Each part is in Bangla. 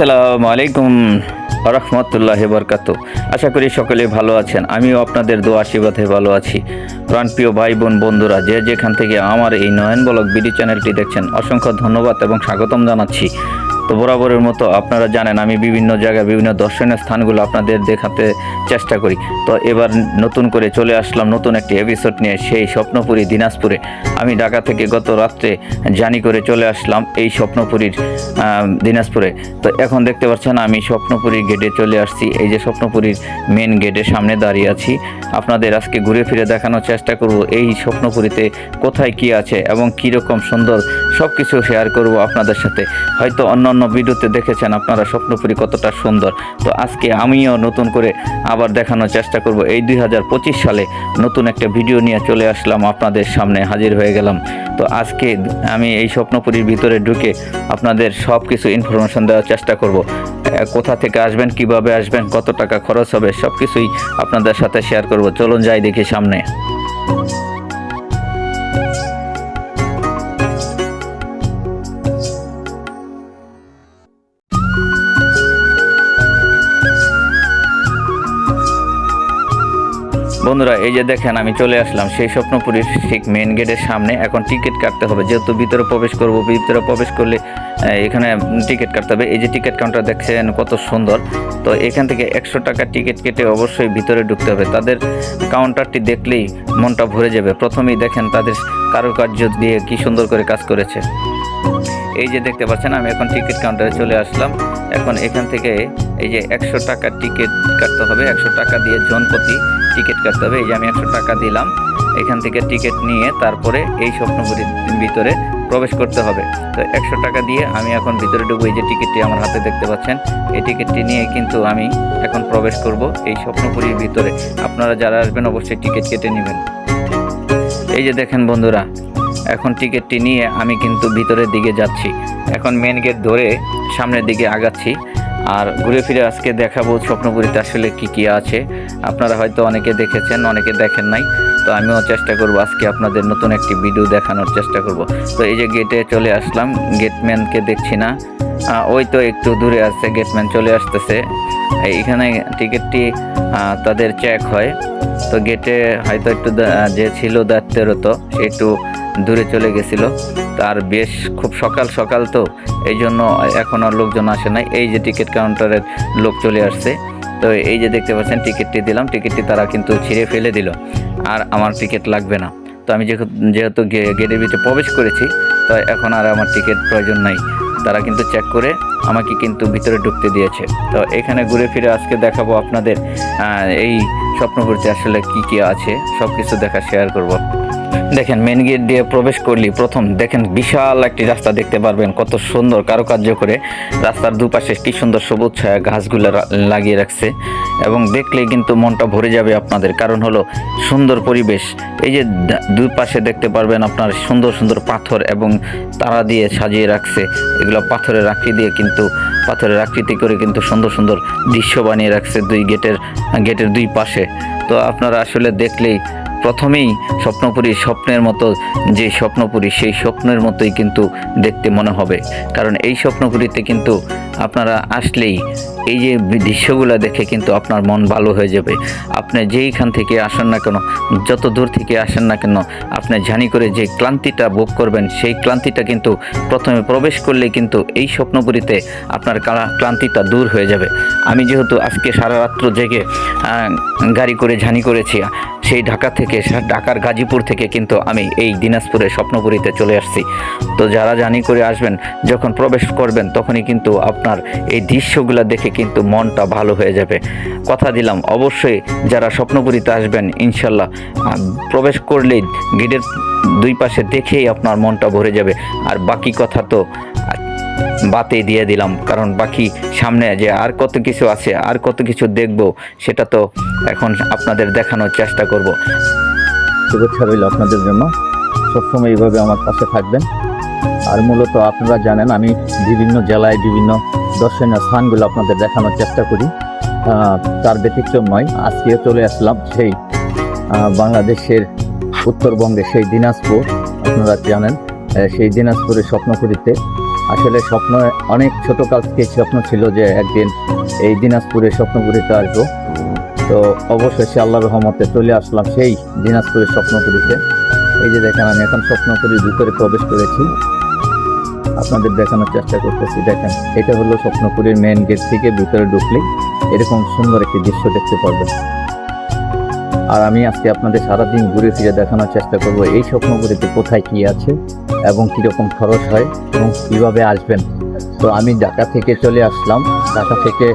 আসসালামু আলাইকুম রহমতুল্লাহ বরকাত। আশা করি সকলে ভালো আছেন। আমিও আপনাদের দোয়া আশীর্বাদে ভালো আছি। প্রাণপ্রিয় ভাই বোন বন্ধুরা, যে যেখান থেকে আমার এই নয়ন বলক বিডি চ্যানেলটি দেখছেন, অসংখ্য ধন্যবাদ এবং স্বাগতম জানাচ্ছি। তো বরাবরের মতো আপনারা জানেন, আমি বিভিন্ন জায়গায় বিভিন্ন দর্শনীয় স্থানগুলো আপনাদের দেখাতে চেষ্টা করি। তো এবার নতুন করে চলে আসলাম, নতুন একটি এপিসোড নিয়ে সেই স্বপ্নপুরী দিনাজপুরে। আমি ঢাকা থেকে গত রাত্রে জানি করে চলে আসলাম এই স্বপ্নপুরীর দিনাজপুরে। তো এখন দেখতে পাচ্ছেন, আমি স্বপ্নপুরীর গেটে চলে আসছি। এই যে স্বপ্নপুরীর মেন গেটের সামনে দাঁড়িয়ে আছি। আপনাদের আজকে ঘুরে ফিরে দেখানোর চেষ্টা করব, এই স্বপ্নপুরীতে কোথায় কি আছে এবং কীরকম সুন্দর সব কিছু শেয়ার করব আপনাদের সাথে। হয়তো অন্য অন্য ভিডিওতে দেখেছেন আপনারা স্বপ্নপুরী কতটা সুন্দর। তো আজকে আমিও নতুন করে আবার দেখানোর চেষ্টা করব। এই দুই হাজার পঁচিশ সালে নতুন একটা ভিডিও নিয়ে চলে আসলাম আপনাদের সামনে হাজির হয়ে গেলাম। তো আজকে আমি এই স্বপ্নপুরীর ভিতরে ঢুকে আপনাদের সব কিছু ইনফরমেশন দেওয়ার চেষ্টা করব। কোথা থেকে আসবেন, কীভাবে আসবেন, কত টাকা খরচ হবে সব কিছুই আপনাদের সাথে শেয়ার করব। চলুন যাই দেখি সামনে। বন্ধুরা, এই যে দেখেন, আমি চলে আসলাম। সেই স্বপ্নপুরীর ঠিক মেন গেটের সামনে। এখন টিকিট কাটতে হবে। যেহেতু ভিতরে প্রবেশ করব, ভিতরে প্রবেশ করলে এখানে টিকিট কাটতে হবে। এই যে টিকিট কাউন্টার দেখছেন, কত সুন্দর। তো এখান থেকে একশো টাকা টিকিট কেটে অবশ্যই ভিতরে ঢুকতে হবে। তাদের কাউন্টারটি দেখলেই মনটা ভরে যাবে। প্রথমেই দেখেন তাদের কারুকার্য দিয়ে কি সুন্দর করে কাজ করেছে। এই যে দেখতে পাচ্ছেন, আমি এখন টিকিট কাউন্টারে চলে আসলাম। এখন এখান থেকে এই যে একশো টাকা টিকিট কাটতে হবে, একশো টাকা দিয়ে জনপ্রতি টিকিট কাটতে হবে। এই যে আমি একশো টাকা দিলাম, এখান থেকে টিকিট নিয়ে তারপরে এই স্বপ্নপুরীর ভিতরে প্রবেশ করতে হবে। তো একশো টাকা দিয়ে আমি এখন ভিতরে ঢুকবো। এই যে টিকিটটি আমার হাতে দেখতে পাচ্ছেন, এই টিকিটটি নিয়ে কিন্তু আমি এখন প্রবেশ করব এই স্বপ্নপুরীর ভিতরে। আপনারা যারা আসবেন, অবশ্যই টিকিট কেটে নেবেন। এই যে দেখেন বন্ধুরা এখন টিকিটটি নিয়ে আমি কিন্তু ভিতরের দিকে যাচ্ছি। এখন মেন গেট ধরে সামনের দিকে আগাচ্ছি। আর ঘুরে ফিরে আজকে দেখাবো স্বপ্নপুরীতে আসলে কি কি আছে। আপনারা হয়তো অনেকে দেখেছেন, অনেকে দেখেন নাই। তো আমিও চেষ্টা করব আজকে আপনাদের নতুন একটি ভিডিও দেখানোর চেষ্টা করব। তো এই যে গেটে চলে আসলাম গেটম্যানকে দেখছি না। ওই তো একটু দূরে আছে গেটম্যান চলে আসতেছে। এইখানে টিকিটটি তাদের চেক হয়। তো গেটে হয়তো একটু যে ছিল দায়িত্বরত সে একটু দূরে চলে গেছিল। তার বেশ খুব সকাল সকাল তো, এই জন্য এখন আর লোকজন আসে নাই। এই যে টিকিট কাউন্টারের লোক চলে আসছে। তো এই যে দেখতে পাচ্ছেন টিকিটটি দিলাম। টিকিটটি তারা কিন্তু ছিঁড়ে ফেলে দিল। আর আমার টিকিট লাগবে না। তো আমি যেহেতু গেটের ভিতরে প্রবেশ করেছি, তো এখন আর আমার টিকিট প্রয়োজন নাই। তারা কিন্তু চেক করে আমাকে কিন্তু ভিতরে ঢুকতে দিয়েছে। তো এখানে ঘুরে ফিরে আজকে দেখাবো আপনাদের এই স্বপ্নপুরীতে আসলে কি কি আছে সব কিছু দেখা শেয়ার করব। দেখেন মেন গেট দিয়ে প্রবেশ করলি, প্রথম দেখেন বিশাল একটি রাস্তা দেখতে পারবেন, কত সুন্দর কারুকার্য করে। রাস্তার দুপাশে কি সুন্দর সবুজ ছায়া গাছগুলো লাগিয়ে রাখছে। এবং দেখলেই কিন্তু মনটা ভরে যাবে আপনাদের, কারণ হলো সুন্দর পরিবেশ। এই যে দা- দুই পাশে দেখতে পারবেন আপনার সুন্দর সুন্দর পাথর এবং তারা দিয়ে সাজিয়ে রাখছে। এগুলো পাথরের আকৃতি দিয়ে কিন্তু, পাথরের আকৃতি করে কিন্তু সুন্দর সুন্দর দৃশ্য বানিয়ে রাখছে দুই গেটের গেটের দুই পাশে। তো আপনারা আসলে দেখলেই প্রথমেই স্বপ্নপুরী স্বপ্নের মতো, যে স্বপ্নপুরী সেই স্বপ্নের মতোই কিন্তু দেখতে মনে হবে। কারণ এই স্বপ্নপুরীতে কিন্তু আপনারা আসলেই এই যে দৃশ্যগুলো দেখে কিন্তু আপনার মন ভালো হয়ে যাবে। আপনি যেইখান থেকে আসেন না কেন, যত দূর থেকে আসেন না কেন, আপনি জানি করে যে ক্লান্তিটা ভোগ করবেন, সেই ক্লান্তিটা কিন্তু প্রথমে প্রবেশ করলে কিন্তু এই স্বপ্নপুরীতে আপনার কালা- ক্লান্তিটা দূর হয়ে যাবে। আমি যেহেতু আজকে সারা রাত্র জেগে গাড়ি করে ঝানি করেছি সেই ঢাকা থেকে ঢাকার গাজীপুর থেকে কিন্তু আমি এই দিনাজপুরে স্বপ্নপুরীতে চলে আসছি। তো যারা জানি করে আসবেন, যখন প্রবেশ করবেন, তখনই কিন্তু আপনার এই দৃশ্যগুলো দেখে কিন্তু মনটা ভালো হয়ে যাবে। কথা দিলাম, অবশ্যই যারা স্বপ্নপুরীতে আসবেন, ইনশাল্লাহ প্রবেশ করলেই গেটের দুই পাশে দেখেই আপনার মনটা ভরে যাবে। আর বাকি কথা তো বাতে দিয়ে দিলাম। কারণ বাকি সামনে যে আর কত কিছু আছে, আর কত কিছু দেখব, সেটা তো এখন আপনাদের দেখানোর চেষ্টা করব। শুভেচ্ছা রইল আপনাদের জন্য। সবসময় এইভাবে আমার পাশে থাকবেন। আর মূলত আপনারা জানেন, আমি বিভিন্ন জেলায় বিভিন্ন দর্শনীয় স্থানগুলো আপনাদের দেখানোর চেষ্টা করি। তার ব্যতিক্রম নয় আজকে চলে আসলাম সেই বাংলাদেশের উত্তরবঙ্গে সেই দিনাজপুর। আপনারা জানেন সেই দিনাজপুরের স্বপ্নপুরীতে আসলে স্বপ্ন, অনেক ছোট কাল থেকে স্বপ্ন ছিল যে একদিন এই দিনাজপুরে স্বপ্নপুরীতে আসব। তো অবশেষে আল্লাহ রহমতে চলে আসলাম সেই দিনাজপুরের স্বপ্নপুরীতে এই যে দেখেন, আমি এখন স্বপ্নপুরীর ভিতরে প্রবেশ করেছি। আপনাদের দেখানোর চেষ্টা করতেছি। দেখেন, এটা হলো স্বপ্নপুরীর মেন গেট থেকে ভিতরে ঢুকলেই এরকম সুন্দর একটি দৃশ্য দেখতে পারবেন। আর আমি আজকে আপনাদের সারাদিন ঘুরে ফিরে দেখানোর চেষ্টা করব এই স্বপ্নগুলিতে কোথায় কি আছে এবং কীরকম খরচ হয় এবং কীভাবে আসবেন। তো আমি ঢাকা থেকে চলে আসলাম। ঢাকা থেকে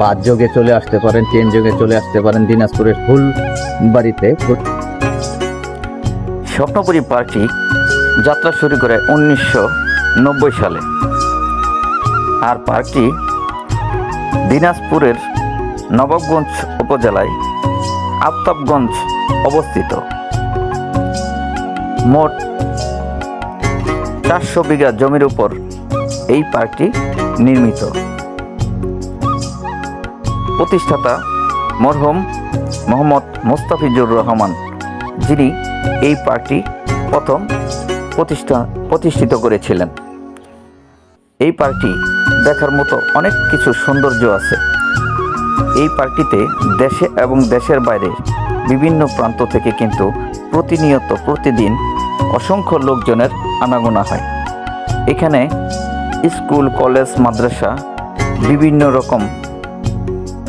বাস যোগে চলে আসতে পারেন, ট্রেন যোগে চলে আসতে পারেন দিনাজপুরের ফুল বাড়িতে স্বপ্নপুরী পার্কটি যাত্রা শুরু করে উনিশশো নব্বই সালে। আর পার্কটি দিনাজপুরের নবাবগঞ্জ উপজেলায় আফতাবগঞ্জ অবস্থিত। মোট চারশো বিঘা জমির উপর এই পার্কটি নির্মিত। প্রতিষ্ঠাতা মরহুম মোহাম্মদ মোস্তাফিজুর রহমান, যিনি এই পার্কটি প্রথম প্রতিষ্ঠা, প্রতিষ্ঠিত করেছিলেন। এই পার্কটি দেখার মতো অনেক কিছু সৌন্দর্য আছে। এই পার্কটিতে দেশে এবং দেশের বাইরে বিভিন্ন প্রান্ত থেকে কিন্তু প্রতিনিয়ত প্রতিদিন অসংখ্য লোকজনের আনাগোনা হয়। এখানে স্কুল, কলেজ, মাদ্রাসা, বিভিন্ন রকম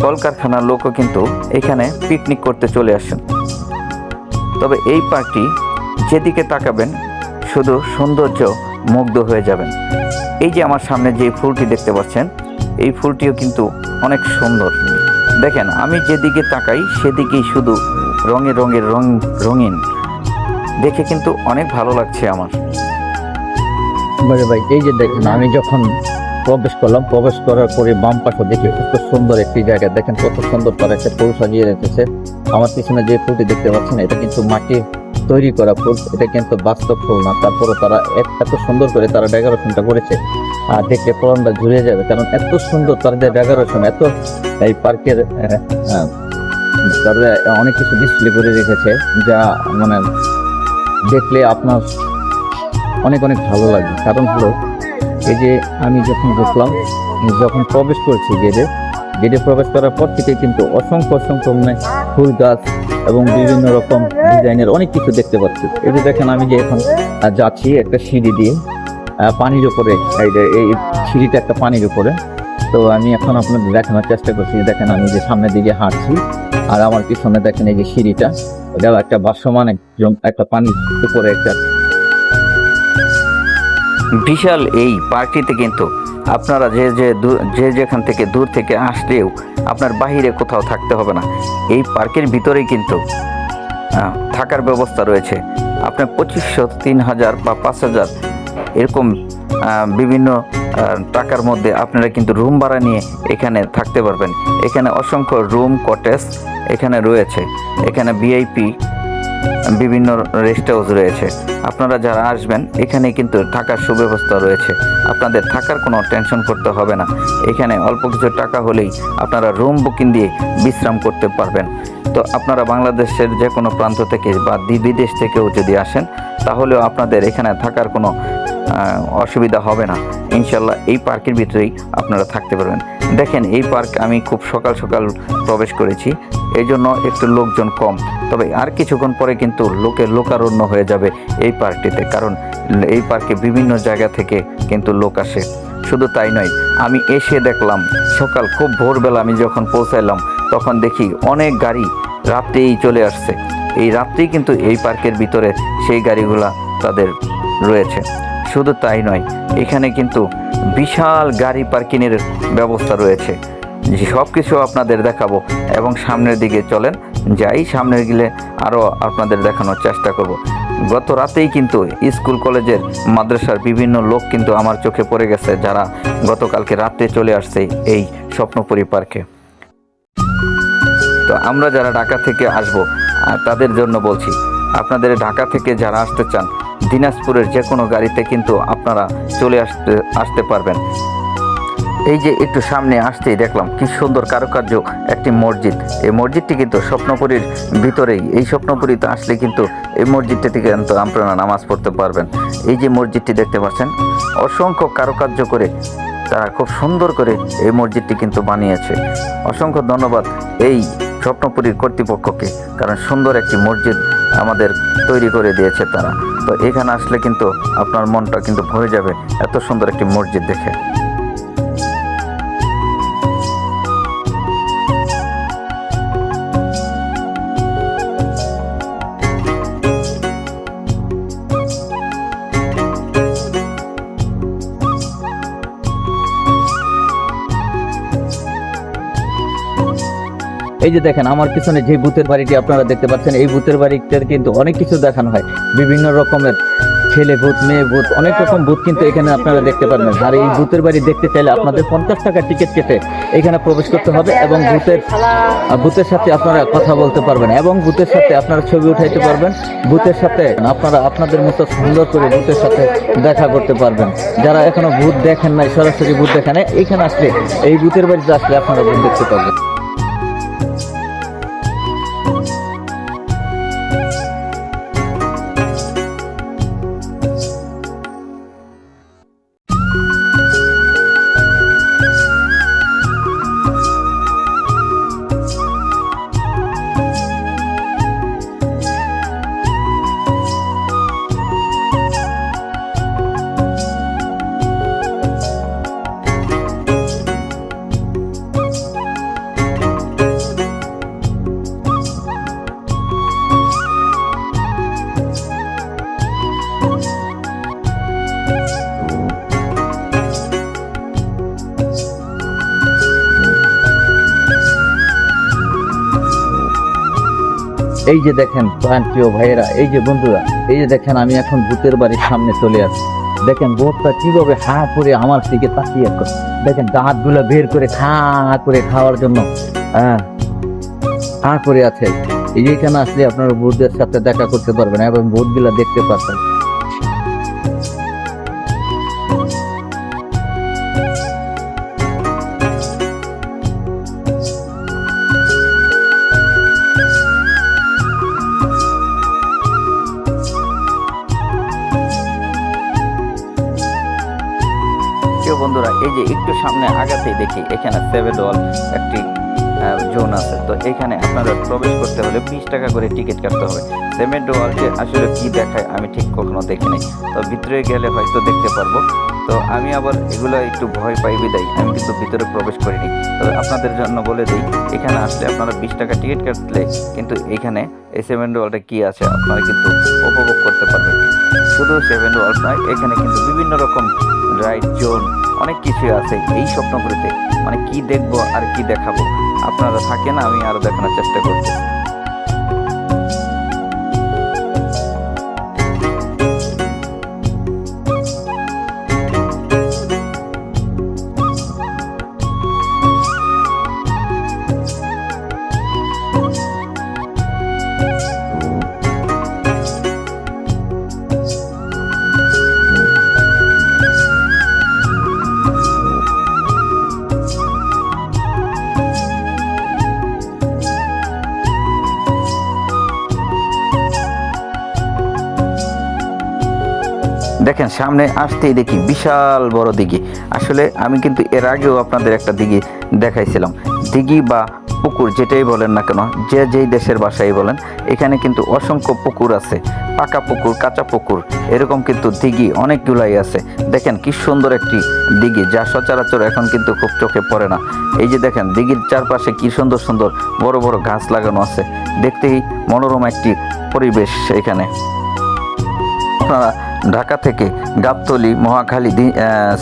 কলকারখানার লোকও কিন্তু এখানে পিকনিক করতে চলে আসেন। তবে এই পার্কটি যেদিকে তাকাবেন, শুধু সৌন্দর্য মুগ্ধ হয়ে যাবেন। এই যে আমার সামনে যে ফুলটি দেখতে পাচ্ছেন, এই ফুলটিও কিন্তু অনেক সুন্দর। দেখেন, আমি যেদিকে তাকাই, সেদিকেই শুধু রঙে রঙের রং রঙিন। দেখে কিন্তু অনেক ভালো লাগছে আমার। ভাই, এই যে দেখেন, আমি যখন প্রবেশ করলাম, প্রবেশ করার পরে বাম পাশে দেখি কত সুন্দর একটি জায়গা। দেখেন কত সুন্দর তার একটা পুরুষ সাজিয়ে রেখেছে। আমার পিছনে যে ফুটি দেখতে পাচ্ছেন, এটা কিন্তু মাটি তৈরি করা ফুল, এটা কিন্তু বাস্তব ফুল না। তারপরে তারা এত সুন্দর করে তারা ডেকোরেশনটা করেছে। আর দেখে পরনটা ঝুলে যাবে, কারণ এত সুন্দর তাদের ডেকোরেশন এত এই পার্কের তারা অনেক কিছু ডিসপ্লে করে রেখেছে, যা মানে দেখলে আপনার অনেক অনেক ভালো লাগে কারণ হলো, এই যে আমি যখন ঢুকলাম যখন প্রবেশ করছি গেটে গেটে প্রবেশ করার পর থেকে কিন্তু অসংখ্য অসংখ্য মানে ফুল গাছ এবং বিভিন্ন রকম ডিজাইনের অনেক কিছু দেখতে পাচ্ছি। যে দেখেন আমি যে এখন যাচ্ছি একটা সিঁড়ি দিয়ে পানির উপরে, এই সিঁড়িটা একটা পানির উপরে। তো আমি এখন আপনাদের দেখানোর চেষ্টা করছি দেখেন আমি যে সামনের দিকে হাঁটছি, আর আমার পিছনে দেখেন এই যে সিঁড়িটা। এটা একটা একজন- একটা পানির উপরে একটা। বিশাল এই পার্কটিতে কিন্তু আপনারা যে যে যে যেখান থেকে দূর থেকে আসলেও আপনার বাহিরে কোথাও থাকতে হবে না। এই পার্কের ভিতরেই কিন্তু থাকার ব্যবস্থা রয়েছে। আপনার পঁচিশশো, তিন হাজার বা পাঁচ হাজার এরকম বিভিন্ন টাকার মধ্যে আপনারা কিন্তু রুম ভাড়া নিয়ে এখানে থাকতে পারবেন। এখানে অসংখ্য রুম, কটেজ এখানে রয়েছে। এখানে ভিআইপি বিভিন্ন রেস্ট হাউস রয়েছে। আপনারা যারা আসবেন এখানে কিন্তু থাকার সুব্যবস্থা রয়েছে। আপনাদের থাকার কোনো টেনশন করতে হবে না। এখানে অল্প কিছু টাকা হলেই আপনারা রুম বুকিং দিয়ে বিশ্রাম করতে পারবেন। তো আপনারা বাংলাদেশের যে কোনো প্রান্ত থেকে বা বিদেশ থেকেও যদি আসেন, তাহলেও আপনাদের এখানে থাকার কোনো অসুবিধা হবে না। ইনশাল্লাহ এই পার্কের ভিতরেই আপনারা থাকতে পারবেন। দেখেন, এই পার্ক আমি খুব সকাল সকাল প্রবেশ করেছি। এই জন্য একটু লোকজন কম। তবে আর কিছুক্ষণ পরে কিন্তু লোকের লোকারণ্য হয়ে যাবে এই পার্কটিতে। কারণ এই পার্কে বিভিন্ন জায়গা থেকে কিন্তু লোক আসে। শুধু তাই নয়, আমি এসে দেখলাম, সকাল খুব ভোরবেলা আমি যখন পৌঁছাইলাম, তখন দেখি অনেক গাড়ি রাত্রেই চলে আসছে। এই রাত্রেই কিন্তু এই পার্কের ভিতরে সেই গাড়িগুলা তাদের রয়েছে। শুধু তাই নয়, এখানে কিন্তু বিশাল গাড়ি পার্কিংয়ের ব্যবস্থা রয়েছে। সব কিছু আপনাদের দেখাবো এবং সামনের দিকে চলেন, যাই সামনে গেলে আরও আপনাদের দেখানোর চেষ্টা করব। গত রাতেই কিন্তু স্কুল, কলেজের মাদ্রাসার বিভিন্ন লোক কিন্তু আমার চোখে পড়ে গেছে, যারা গতকালকে রাতে চলে আসছে এই স্বপ্নপুরী পার্কে। তো আমরা যারা ঢাকা থেকে আসব তাদের জন্য বলছি, আপনাদের ঢাকা থেকে যারা আসতে চান দিনাজপুরের যে কোনো গাড়িতে কিন্তু আপনারা চলে আসতে আসতে পারবেন। এই যে একটু সামনে আসতেই দেখলাম, কি সুন্দর কারুকার্য একটি মসজিদ। এই মসজিদটি কিন্তু স্বপ্নপুরীর ভিতরেই, এই স্বপ্নপুরীতে আসলে কিন্তু এই মসজিদটি থেকে কিন্তু আপনারা নামাজ পড়তে পারবেন। এই যে মসজিদটি দেখতে পাচ্ছেন, অসংখ্য কারুকার্য করে তারা খুব সুন্দর করে এই মসজিদটি কিন্তু বানিয়েছে। অসংখ্য ধন্যবাদ এই স্বপ্নপুরীর কর্তৃপক্ষকে, কারণ সুন্দর একটি মসজিদ আমাদের তৈরি করে দিয়েছে তারা। তো এখানে আসলে কিন্তু আপনার মনটা কিন্তু ভরে যাবে, এত সুন্দর একটি মসজিদ দেখে। এই যে দেখেন, আমার পিছনে যে ভূতের বাড়িটি আপনারা দেখতে পাচ্ছেন, এই ভূতের বাড়িতে কিন্তু অনেক কিছু দেখানো হয়। বিভিন্ন রকমের ছেলে ভূত, মেয়ে ভূত, অনেক রকম ভূত কিন্তু এখানে আপনারা দেখতে পারবেন আর এই ভূতের বাড়ি দেখতে চাইলে আপনাদের পঞ্চাশ টাকা টিকিট কেটে এখানে প্রবেশ করতে হবে এবং ভূতের ভূতের সাথে আপনারা কথা বলতে পারবেন এবং ভূতের সাথে আপনারা ছবি উঠাইতে পারবেন। ভূতের সাথে আপনারা আপনাদের মতো সুন্দর করে ভূতের সাথে দেখা করতে পারবেন। যারা এখনও ভূত দেখেন নাই, সরাসরি ভূত দেখেন এখানে আসলে এই ভূতের বাড়িতে আসলে আপনারা ভূত দেখতে পারবেন। এই যে দেখেন প্রাণ প্রিয় ভাইয়েরা, এই যে বন্ধুরা, এই যে দেখেন আমি এখন ভূতের বাড়ির সামনে চলে আসি দেখেন ভূতটা কীভাবে হা করে আমার দিকে তাকিয়ে। দেখেন দাঁতগুলো বের করে খা করে খাওয়ার জন্য হ্যাঁ হা করে আছে। এই যেখানে আসলে আপনারা ভূতদের সাথে দেখা করতে পারবেন এবং ভূতগুলা দেখতে পারবেন। সামনে আগাতেই দেখি এখানে সেভেন ওয়াল একটি জোন আছে। তো এখানে আপনারা প্রবেশ করতে হলে বিশ টাকা করে টিকিট কাটতে হবে। সেভেন ওয়াল যে আসলে কি দেখায় আমি ঠিক কখনো দেখিনি তো ভিতরে গেলে হয়তো দেখতে পারব। তো আমি আবার এগুলো একটু ভয় পাই বিদায়। আমি কিন্তু ভিতরে প্রবেশ করিনি। তবে আপনাদের জন্য বলে দিই, এখানে আসলে আপনারা বিশ টাকা টিকিট কাটলে কিন্তু এখানে এই সেভেন ওয়ালটা কি আছে, আপনারা কিন্তু উপভোগ করতে পারবেন। শুধু সেভেন ওয়াল নয়, এখানে কিন্তু বিভিন্ন রকম রাইড জোন অনেক কিছুই আছে। এই স্বপ্নগুলিতে মানে কি দেখব আর কি দেখাবো? আপনারা থাকেন, আমি আরও দেখানোর চেষ্টা করছি। দেখেন, সামনে আসতেই দেখি বিশাল বড় দিঘি। আসলে আমি কিন্তু এর আগেও আপনাদের একটা দিঘি দেখাইছিলাম। দিঘি বা পুকুর যেটাই বলেন না কেন, যে যেই দেশের ভাষাই বলেন, এখানে কিন্তু অসংখ্য পুকুর আছে। পাকা পুকুর, কাঁচা পুকুর, এরকম কিন্তু দিঘি অনেকগুলাই আছে। দেখেন কি সুন্দর একটি দিঘি, যা সচরাচর এখন কিন্তু খুব চোখে পড়ে না। এই যে দেখেন, দিঘির চারপাশে কি সুন্দর সুন্দর বড় বড় ঘাস লাগানো আছে। দেখতেই মনোরম একটি পরিবেশ এখানে। আপনারা ঢাকা থেকে গাবতলি মহাখালী আহ,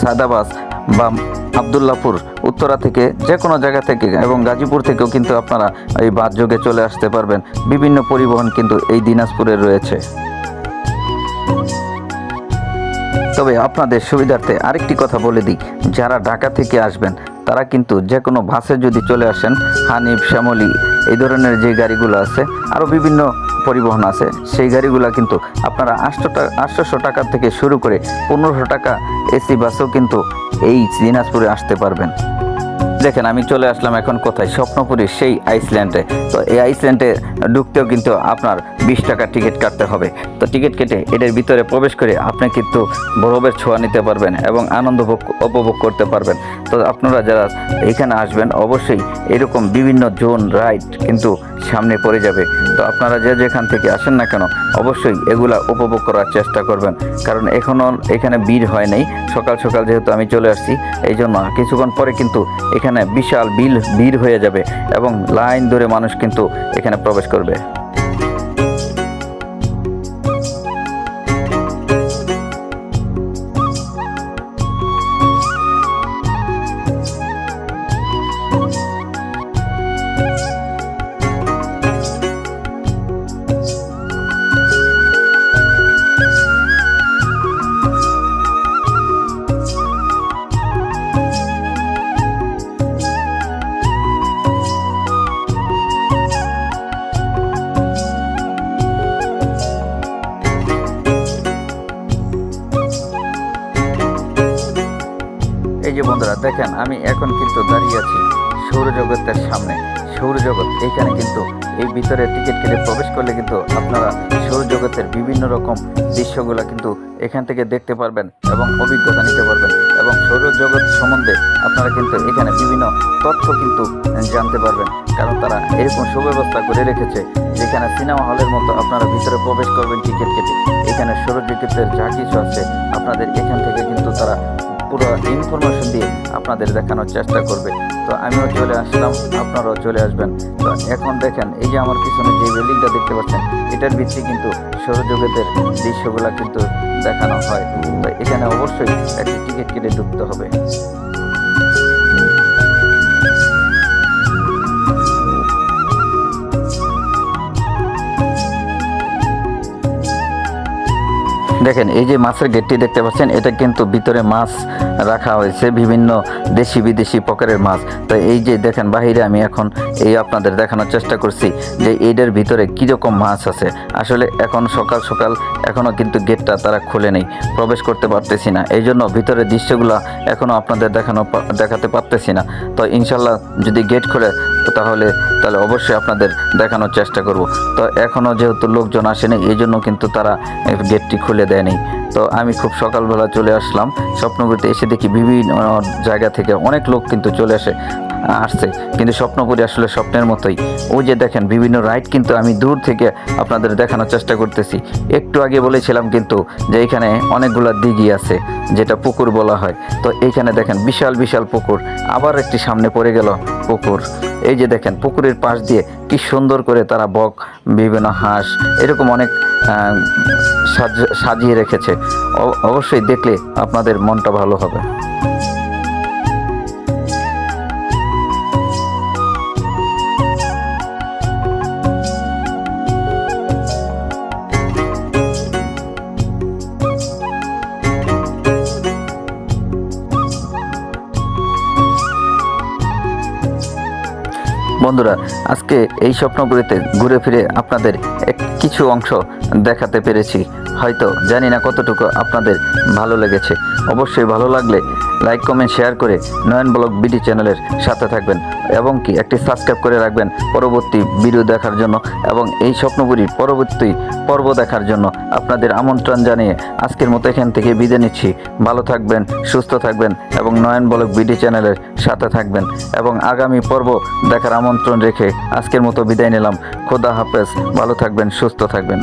বা আবদুল্লাপুর উত্তরা থেকে যে কোনো জায়গা থেকে এবং গাজীপুর থেকেও কিন্তু আপনারা এই বাস যোগে চলে আসতে পারবেন। বিভিন্ন পরিবহন কিন্তু এই দিনাজপুরে রয়েছে। তবে আপনাদের সুবিধার্থে আরেকটি কথা বলে দিই যারা ঢাকা থেকে আসবেন তারা কিন্তু যে কোনো বাসে যদি চলে আসেন, হানিফ, শ্যামলি, এই ধরনের যে গাড়িগুলো আছে আরও বিভিন্ন পরিবহন আছে, সেই গাড়িগুলো কিন্তু আপনারা আটশো টাকা আটশোশো টাকা থেকে শুরু করে পনেরোশো টাকা এসি বাসেও কিন্তু এই দিনাজপুরে আসতে পারবেন। দেখেন, আমি চলে আসলাম এখন কোথায়? স্বপ্নপুরীর সেই আইসল্যান্ডে। তো এই আইসল্যান্ডে ঢুকতেও কিন্তু আপনার বিশ টাকা টিকিট কাটতে হবে। তো টিকিট কেটে এটার ভিতরে প্রবেশ করে আপনি কিন্তু বরফের ছোঁয়া নিতে পারবেন এবং আনন্দ ভোগ- উপভোগ করতে পারবেন। তো আপনারা যারা এখানে আসবেন, অবশ্যই এরকম বিভিন্ন জোন রাইড কিন্তু সামনে পড়ে যাবে। তো আপনারা যে যেখান থেকে আসেন না কেন, অবশ্যই এগুলা উপভোগ করার চেষ্টা করবেন। কারণ এখনও এখানে ভিড় হয় নাই। সকাল সকাল যেহেতু আমি চলে আসছি এই জন্য কিছুক্ষণ পরে কিন্তু এখানে বিশাল বিল, ভিড় হয়ে যাবে এবং লাইন ধরে মানুষ কিন্তু এখানে প্রবেশ করবে। বন্ধুরা, দেখেন, আমি এখন কিন্তু দাঁড়িয়ে আছি সৌরজগতের সামনে। সৌরজগৎ, এখানে কিন্তু এই ভিতরে টিকিট কেটে প্রবেশ করলে কিন্তু আপনারা সৌরজগতের বিভিন্ন রকম দৃশ্যগুলো কিন্তু এখান থেকে দেখতে পারবেন এবং অভিজ্ঞতা নিতে পারবেন। এবং সৌরজগৎ সম্বন্ধে আপনারা কিন্তু এখানে বিভিন্ন তথ্য কিন্তু জানতে পারবেন। কারণ তারা এরকম সুব্যবস্থা করে রেখেছে, যেখানে সিনেমা হলের মতো আপনারা ভিতরে প্রবেশ করবেন টিকিট কেটে। এখানে সৌরজগতের যা কিছু আছে, আপনাদের এখান থেকে কিন্তু তারা পুরো ইনফরমেশন দিয়ে আপনাদের দেখানোর চেষ্টা করবে। তো আমিও চলে আসলাম, আপনারাও চলে আসবেন। তো এখন দেখেন, এই যে আমার পিছনে যে বিল্ডিংটা দেখতে পাচ্ছেন, এটার ভিত্তি কিন্তু সৌরজগতের দৃশ্যগুলো কিন্তু দেখানো হয়। তো এখানে অবশ্যই একটি টিকিট কেটে ঢুকতে হবে। দেখেন, এই যে মাছের গেটটি দেখতে পাচ্ছেন, এটা কিন্তু ভিতরে মাছ রাখা হয়েছে, বিভিন্ন দেশি বিদেশি প্রকারের মাছ। তো এই যে দেখেন, বাহিরে আমি এখন এই আপনাদের দেখানোর চেষ্টা করছি যে এইটার ভিতরে কীরকম মাছ আছে। আসলে এখন সকাল সকাল এখনও কিন্তু গেটটা তারা খুলে নেই, প্রবেশ করতে পারতেছি না। এই জন্য ভিতরের দৃশ্যগুলো এখনও আপনাদের দেখানো দেখাতে পারতেছি না। তো ইনশাল্লাহ যদি গেট খুলে তাহলে তাহলে অবশ্যই আপনাদের দেখানোর চেষ্টা করব। তো এখনও যেহেতু লোকজন আসেনি, এই জন্য কিন্তু তারা গেটটি খুলে দেয়নি। তো আমি খুব সকালবেলা চলে আসলাম। স্বপ্নপুরীতে এসে দেখি বিভিন্ন জায়গা থেকে অনেক লোক কিন্তু চলে আসে। আসছে। কিন্তু স্বপ্নপুরী আসলে স্বপ্নের মতোই। ওই যে দেখেন, বিভিন্ন রাইড কিন্তু আমি দূর থেকে আপনাদের দেখানোর চেষ্টা করতেছি। একটু আগে বলেছিলাম কিন্তু যে এখানে অনেকগুলো দিঘি আছে, যেটা পুকুর বলা হয়। তো এইখানে দেখেন, বিশাল বিশাল পুকুর। আবার একটি সামনে পড়ে গেল পুকুর। এই যে দেখেন, পুকুরের পাশ দিয়ে কি সুন্দর করে তারা বক, বিভিন্ন হাঁস, এরকম অনেক সাজ- সাজিয়ে রেখেছে। অবশ্যই দেখলে আপনাদের মনটা ভালো হবে। বন্ধুরা, আজকে এই স্বপ্নগুলিতে ঘুরে ফিরে আপনাদের এক কিছু অংশ দেখাতে পেরেছি। হয়তো জানি না কতটুকু আপনাদের ভালো লেগেছে। অবশ্যই ভালো লাগলে লাইক কমেন্ট শেয়ার করে নয়ন ব্লগ বিডি চ্যানেলের সাথে থাকবেন এবং কি একটি সাবস্ক্রাইব করে রাখবেন পরবর্তী ভিডিও দেখার জন্য এবং এই স্বপ্নপুরীর পরবর্তী পর্ব দেখার জন্য আপনাদের আমন্ত্রণ জানিয়ে আজকের মতো এখান থেকে বিদায় নিচ্ছি। ভালো থাকবেন, সুস্থ থাকবেন এবং নয়ন ব্লগ বিডি চ্যানেলের সাথে থাকবেন এবং আগামী পর্ব দেখার আমন্ত্রণ রেখে আজকের মতো বিদায় নিলাম। খোদা হাফেজ, ভালো থাকবেন, সুস্থ থাকবেন।